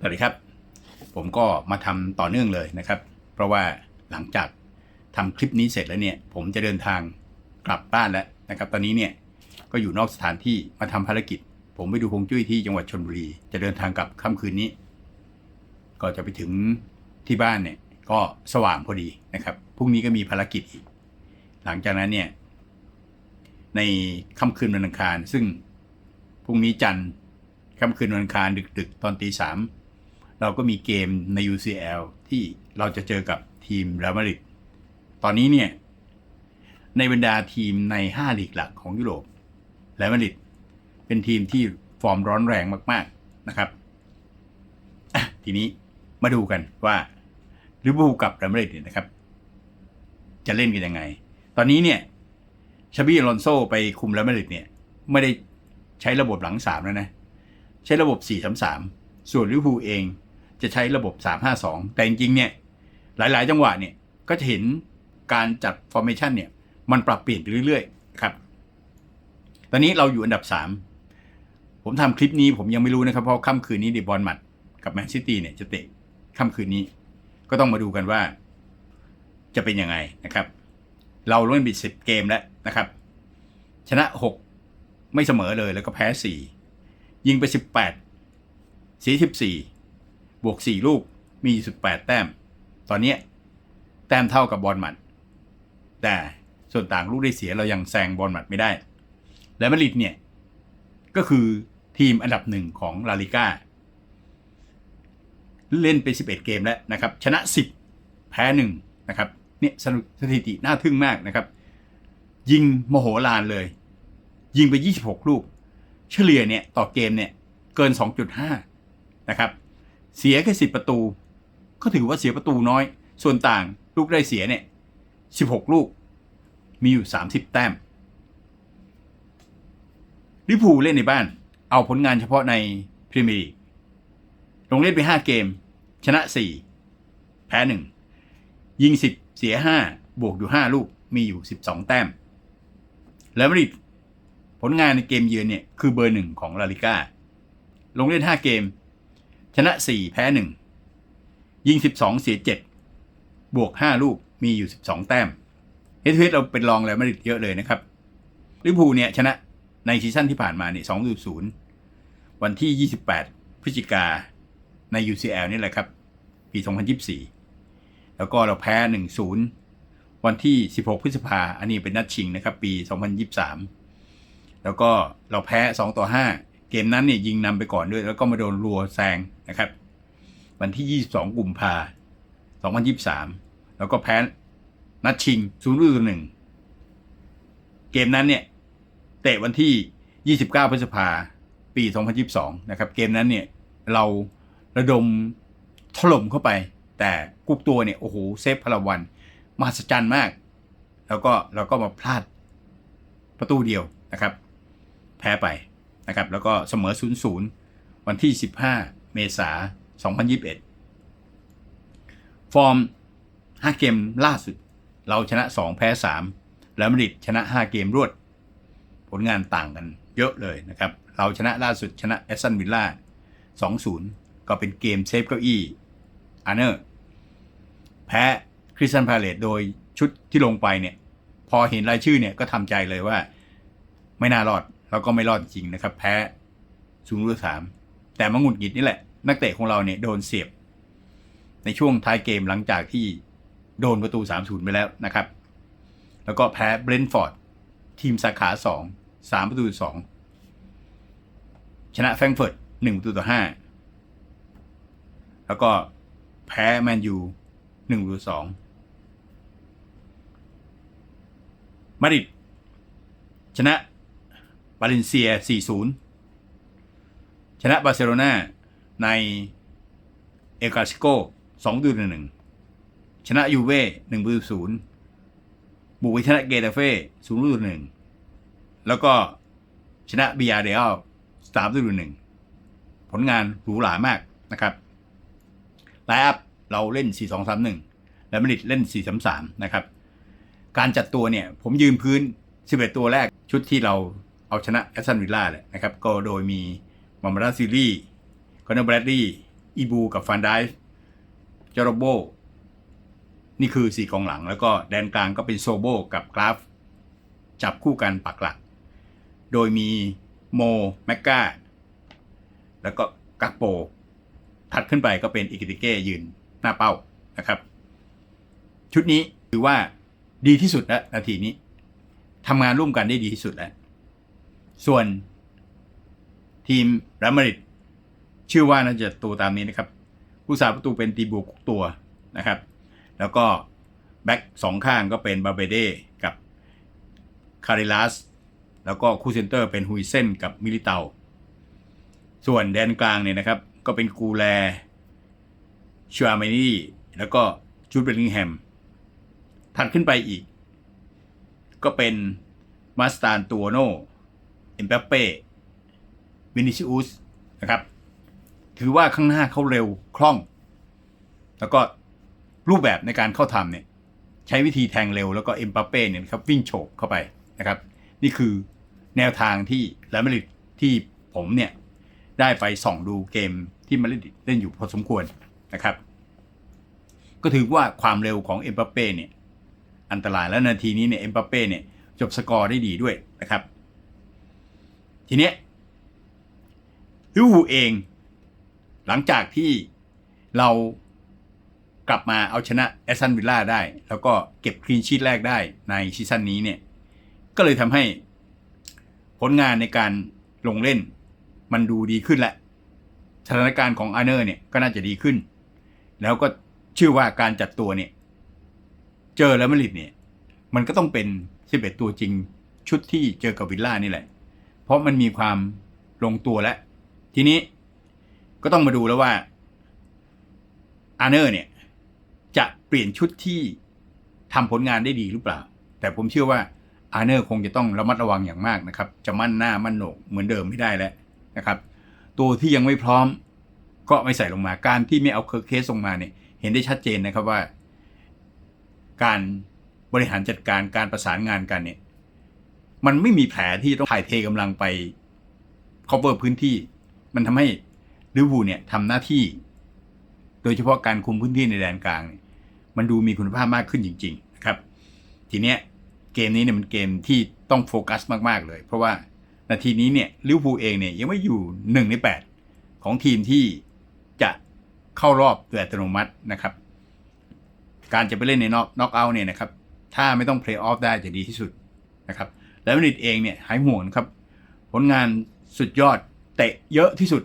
สวัสดีครับ ผมก็มาทำต่อเนื่องเลยนะครับ เพราะว่าหลังจากทำคลิปนี้เสร็จแล้วเนี่ยผมจะเดินทางกลับบ้านแล้วนะครับ ตอนนี้เนี่ยก็อยู่นอกสถานที่มาทำภารกิจ ผมไปดูฮงจุ้ยที่จังหวัดชนบุรี จะเดินทางกลับค่ำคืนนี้ ก็จะไปถึงที่บ้านเนี่ยก็สว่างพอดีนะครับพรุ่งนี้ก็มีภารกิจอีก หลังจากนั้นเนี่ยในค่ำคืนวันอังคาร ซึ่งพรุ่งนี้จันทร์ค่ำคืนวันอังคารดึก ๆ ตอนตีสาม เราก็มีเกมใน UCL ที่เราจะเจอกับทีมเรอัลมาดริดตอนนี้เนี่ยในบรรดาทีมใน 5 ลีกหลักของยุโรปเรอัลมาดริดเป็นทีมที่ฟอร์มร้อนแรงมาก ๆนะครับทีนี้มาดูกันว่าลิเวอร์พูลกับเรอัลมาดริดเนี่ยนะครับ จะเล่นกันยังไง ตอนนี้เนี่ยชาบีอลอนโซไปคุมแล้วมาดริดเนี่ยไม่ได้ใช้ระบบหลังสามแล้วนะ ใช้ระบบ4 3 3ส่วนลิเวอร์พูลเอง จะใช้ระบบ 3 5 2 แต่จริงๆเนี่ยหลายๆ จังหวะเนี่ยก็จะเห็นการจัดฟอร์เมชันเนี่ยมันปรับเปลี่ยนไปเรื่อยๆครับ ตอนนี้เราอยู่อันดับ 3 ผมทำคลิปนี้ผมยังไม่รู้นะครับ เพราะค่ำคืนนี้เดบอลมัดกับแมนซิตี้เนี่ยจะเตะค่ำคืนนี้ ก็ต้องมาดูกันว่า จะเป็นยังไงนะครับ เราเล่นบิดสิบเกมแล้วนะครับ ชนะหกไม่เสมอเลยแล้วก็แพ้สี่ยิงไปสิบแปดเสียสิ บวกสี่ลูกมีสิบแปดแต้ม ตอนนี้แต้มเท่ากับบอลหมัด แต่ส่วนต่างลูกได้เสียเรายังแซงบอลหมัดไม่ได้ และมาริดเนี่ย ก็คือทีมอันดับหนึ่งของลาลิก้าเล่นไป 11 เกมแล้วนะครับ ชนะ 10 แพ้หนึ่งนะครับเนี่ยสนุกสถิติน่าทึ่งมากนะครับ ยิงโมโหลานเลย ยิงไป 26 ลูก เฉลี่ยเนี่ยต่อเกมเนี่ยเกิน 2.5 นะครับ เสียแค่10ประตู ก็ถือว่าเสียประตูน้อย ส่วนต่างลูกได้เสียเนี่ย16ลูก มีอยู่30แต้มลิพูเล่นในบ้าน เอาผลงานเฉพาะในพรีเมียร์ลีกลงเล่นไป5เกม ชนะ4แพ้1ยิง10เสีย5บวกอยู่5ลูกมีอยู่12แต้ม แล้วมาริดผลงานในเกมเยือนเนี่ย คือเบอร์หนึ่งของลาลิก้า ลงเล่น5เกม ชนะ 4 แพ้ 1 ยิง 12 เสีย 7 บวก 5 ลูกมีอยู่ 12 แต้มเฮดทูเฮดเราเป็นรองแล้วมาดริดเยอะเลยนะครับลิเวอร์พูเนี่ยชนะในซีซั่นที่ผ่านมาเนี่ย2 0 วันที่ 28 พฤศจิกาใน UCL นี่แหละครับ ปี 2024 แล้วก็เราแพ้ 1-0 วันที่ 16 พฤษภาอันนี้เป็นนัดชิงนะครับ ปี 2023 แล้วก็เราแพ้ 2 ต่อ 5 เกมนั้นเนี่ยยิงนำไปก่อนด้วย แล้วก็มาโดนรัวแซงนะครับ วันที่ 22 กุมภา2023 แล้วก็แพ้นัดชิง0ต่อ1เกมนั้นเนี่ย เตะวันที่ 29 พฤษภาปี 2022 นะครับ เกมนั้นเนี่ย เราระดมถล่มเข้าไป แต่กุกตัวเนี่ย โอ้โห เซฟพลวันมหัศจรรย์มาก แล้วก็เราก็มาพลาดประตูเดียวนะครับ แพ้ไป นะครับแล้วก็เสมอ 0-0 วันที่ 15 เมษายน 2021 ฟอร์ม 5 เกมล่าสุด เราชนะ 2 แพ้ 3 แล้วมาดริดชนะ 5 เกมรวด ผลงานต่างกันเยอะเลยนะครับ เราชนะล่าสุดชนะแอสตันวิลล่า 2-0 ก็เป็นเกมเซฟเก้าอี้อาร์เนอร์แพ้คริสตันพาเลตโดยชุดที่ลงไปเนี่ย พอเห็นรายชื่อเนี่ยก็ทำใจเลยว่าไม่น่ารอด แล้วก็ไม่รอดจริงนะครับ แพ้ศูนย์สามแต่มังุดหงิดนี่แหละ นักเตะของเราเนี่ยโดนเสียบ ในช่วงท้ายเกมหลังจากที่โดนประตู 3-0 ไปแล้วนะครับ แล้วก็แพ้เบรนท์ฟอร์ด ทีมสาขา 2 3 ประตู 2 ชนะแฟรงเฟิร์ต1ประตูต่อ 5 แล้วก็แพ้แมนยู1ประตู2มาดริดชนะ บาเลนเซีย 4-0 ชนะบาร์เซโลนาในเอกาซิโก2ดู1ชนะยูเว่1ประตู0บุกไปชนะเกตาเฟ่0ดู1แล้วก็ชนะบียาเดล3ดู1ผลงานหรูหรามากนะครับไลอัพเราเล่น 4-2-3-1 แล้วมาริดเล่น 4-3-3 นะครับ การจัดตัวเนี่ย ผมยืนพื้น 11 ตัวแรกชุดที่เรา เอาชนะแอสตันวิลล่าแหละนะครับ ก็โดยมีมามาราซิลี่คอนเนอร์แบรดลี่อีบูกับฟันไดฟ์จอร์โบนี่คือสี่กองหลัง แล้วก็แดนกลางก็เป็นโซโบกับกราฟ จับคู่กันปักหลัก โดยมีโมแมกกาแล้วก็กักโป ถัดขึ้นไปก็เป็นอิกิติเก้ยืนหน้าเป้านะครับ ชุดนี้ถือว่าดีที่สุดแล้วนาทีนี้ทำงานร่วมกันได้ดีที่สุดแล้ว ส่วนทีมรมาริดชื่อว่าน่าจะตัวตามนี้นะครับ ผู้สาประตูเป็นตีบูกุกตัวนะครับ แล้วก็แบ็กสองข้างก็เป็นบาเบเดกับคาริลัสแล้วก็คู่เซนเตอร์เป็นฮุยเซนกับมิลิเตา ส่วนแดนกลางเนี่ยนะครับ ก็เป็นกูแลชัวเมนี่แล้วก็จูดเบลลิงแฮม ถัดขึ้นไปอีก ก็เป็นมาสตานตัวโน เอ็มเปเป้วินิชิอุสนะครับ ถือว่าข้างหน้าเขาเร็วคล่อง แล้วก็รูปแบบในการเข้าทำเนี่ย ใช้วิธีแทงเร็วแล้วก็เอ็มปเป้เนี่ยนะครับวิ่งโฉบเข้าไปนะครับ นี่คือแนวทางที่แลมาริดที่ผมเนี่ย ได้ไปส่องดูเกมที่มาริดเล่นอยู่พอสมควรนะครับ ก็ถือว่าความเร็วของเอ็มปเป้เนี่ยอันตรายแล้วนาทีนี้เนี่ยเอ็มปเป้เนี่ยจบสกอร์ได้ดีด้วยนะครับ ทีเนี้ยลิเวอร์พูลเอง หลังจากที่เรากลับมาเอาชนะแอสตันวิลล่าได้ แล้วก็เก็บคลีนชีตแรกได้ในซีซั่นนี้เนี่ย ก็เลยทำให้ผลงานในการลงเล่นมันดูดีขึ้นแหละสถานการณ์ของอาร์เนอร์เนี่ยก็น่าจะดีขึ้น แล้วก็เชื่อว่าการจัดตัวเนี่ย เจอแล้วมาริดเนี่ย มันก็ต้องเป็น 11 ตัวจริงชุดที่เจอกับวิลล่านี่แหละ เพราะมันมีความลงตัวแล้ว ทีนี้ก็ต้องมาดูแล้วว่าอาร์เนอร์เนี่ย จะเปลี่ยนชุดที่ทำผลงานได้ดีหรือเปล่า แต่ผมเชื่อว่าอาร์เนอร์คงจะต้องระมัดระวังอย่างมากนะครับ จะมั่นหน้ามั่นโหนกเหมือนเดิมไม่ได้แล้วนะครับ ตัวที่ยังไม่พร้อมก็ไม่ใส่ลงมา การที่ไม่เอาเคอร์เคสลงมาเนี่ย เห็นได้ชัดเจนนะครับว่า การบริหารจัดการการประสานงานกันเนี่ย มันไม่มีแผลที่ต้องถ่ายเทกำลังไป cover พื้นที่ มันทำให้ลิเวอร์พูลเนี่ยทำหน้าที่ โดยเฉพาะการคุมพื้นที่ในแดนกลางเนี่ยมันดูมีคุณภาพมากขึ้นจริง ๆ นะครับ ทีเนี้ยเกมนี้เนี่ยมันเกมที่ต้องโฟกัสมากๆเลย เพราะว่านาทีนี้เนี่ยลิเวอร์พูลเองเนี่ยยังไม่อยู่หนึ่งในแปดของทีมที่จะเข้ารอบโดยอัตโนมัตินะครับ การจะไปเล่นในนอกน็อกเอาท์เนี่ยนะครับ ถ้าไม่ต้องเพลย์ออฟได้จะดีที่สุดนะครับ แล้วมาดริดเองเนี่ยหายห่วงครับ ผลงานสุดยอดเตะเยอะที่สุด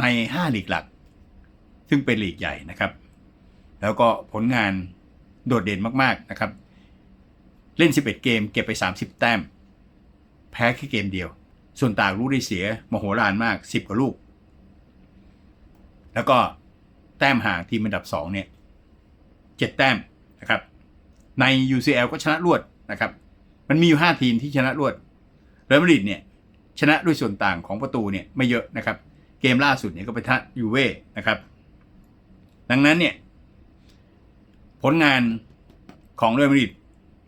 ใน 5 ลีกหลัก ซึ่งเป็นลีกใหญ่นะครับ แล้วก็ผลงานโดดเด่นมากๆนะครับ เล่น 11 เกมเก็บไป 30 แต้ม แพ้แค่เกมเดียว ส่วนต่างลูกได้เสียมโหฬารมาก 10 กว่าลูก แล้วก็แต้มห่างทีมอันดับ 2 เนี่ย 7 แต้มนะครับ ใน UCL ก็ชนะรวดนะครับ มันมีอยู่5ทีมที่ชนะรวดเรอัลมาดริดเนี่ยชนะด้วยส่วนต่างของประตูเนี่ยไม่เยอะนะครับ เกมล่าสุดเนี่ยก็ไปชนะยูเว่นะครับ ดังนั้นเนี่ยผลงานของเรอัลมาดริด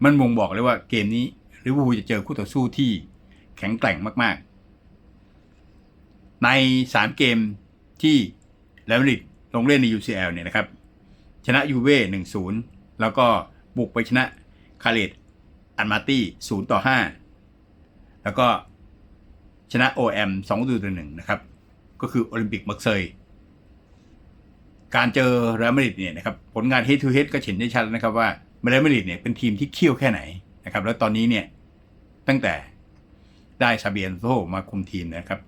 มันบ่งบอกเลยว่าเกมนี้ลิเวอร์พูลจะเจอคู่ต่อสู้ที่แข็งแกร่งมาก ๆ ใน 3 เกมที่เรอัลมาดริดลงเล่นใน UCL เนี่ยนะครับ ชนะยูเว่หนึ่งศูนย์แล้วก็บุกไปชนะคาเลต อันมาตี้ศูนย์ต่อห้าแล้วก็ชนะ OM สองประตูต่อหนึ่งนะครับ ก็คือโอลิมปิกมักเซย การเจอเรอัลมาดริดเนี่ยนะครับผลงาน head to head ก็เห็นได้ชัดนะครับว่าเรอัลมาดริดเนี่ยเป็นทีมที่เขี้ยวแค่ไหนนะครับ แล้วตอนนี้เนี่ยตั้งแต่ได้ซาเบียนโซมาคุมทีมนะครับ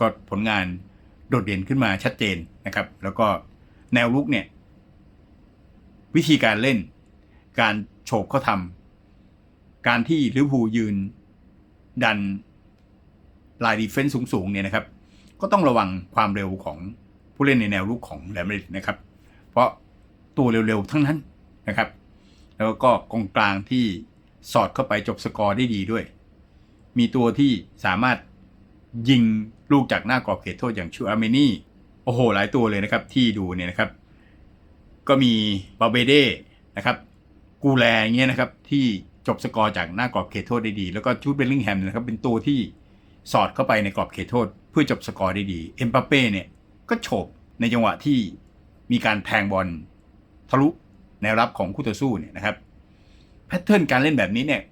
ก็ผลงานโดดเด่นขึ้นมาชัดเจนนะครับ แล้วก็แนวลุกเนี่ย วิธีการเล่นการโฉบเข้าทำ การที่ลิเวอร์พูลยืนดันลายดีเฟนซ์สูงๆเนี่ยนะครับ ก็ต้องระวังความเร็วของผู้เล่นในแนวลุกของแรมริดนะครับ เพราะตัวเร็วๆทั้งนั้นนะครับ แล้วก็กองกลางที่สอดเข้าไปจบสกอร์ได้ดีด้วย มีตัวที่สามารถยิงลูกจากหน้ากรอบเขตโทษอย่างชูอาเมนี่ โอ้โห หลายตัวเลยนะครับที่ดูเนี่ยนะครับ ก็มีบาเบเด้นะครับ กูแลอย่างเงี้ยนะครับที่ จบสกอร์จากหน้ากรอบเขตโทษได้ดี แล้วก็จูดเบลลิงแฮมนะครับเป็นตัวที่สอดเข้าไปในกรอบเขตโทษ เพื่อจบสกอร์ได้ดีเอ็มบัปเป้เนี่ยก็โฉบในจังหวะที่มีการแทงบอลทะลุแนวรับของคู่ต่อสู้เนี่ยนะครับแพทเทิร์นการเล่นแบบนี้เนี่ย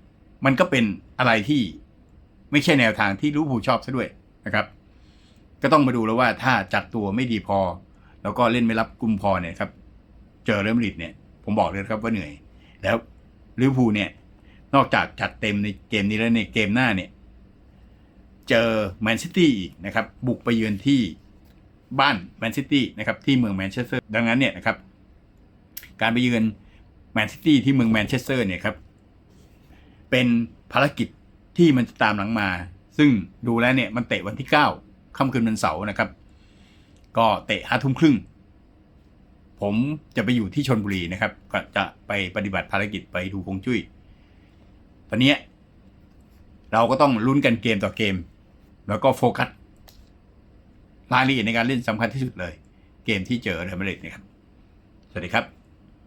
มันก็เป็นอะไรที่ไม่ใช่แนวทางที่ลิเวอร์พูลชอบซะด้วยนะครับ ก็ต้องมาดูแล้วว่าถ้าจัดตัวไม่ดีพอ แล้วก็เล่นไม่รับกลุ่มพอเนี่ยครับ เจอเรอัลมาดริดเนี่ย ผมบอกเลยครับว่าเหนื่อย แล้วลิเวอร์พูลเนี่ย นอกจากจัดเต็มในเกมนี้แล้วในเกมหน้าเนี่ย เจอแมนซิตี้อีกนะครับ บุกไปเยือนที่บ้านแมนซิตี้นะครับที่เมืองแมนเชสเตอร์ดังนั้นเนี่ยนะครับ การไปเยือนแมนซิตี้ที่เมืองแมนเชสเตอร์เนี่ยครับ เป็นภารกิจที่มันจะตามหลังมา ซึ่งดูแล้วเนี่ยมันเตะวันที่ 9ค่ำคืนวันเสาร์นะครับ ก็เตะห้าทุ่มครึ่ง ผมจะไปอยู่ที่ชนบุรีนะครับ ก็จะไปปฏิบัติภารกิจไปดูคงจุ้ย ตอนนี้เราก็ต้องลุ้นกันเกมต่อเกม แล้วก็โฟกัสรายละเอียดในการเล่นสำคัญที่สุดเลย เกมที่เจอเรอัลมาดริดนะครับ สวัสดีครับ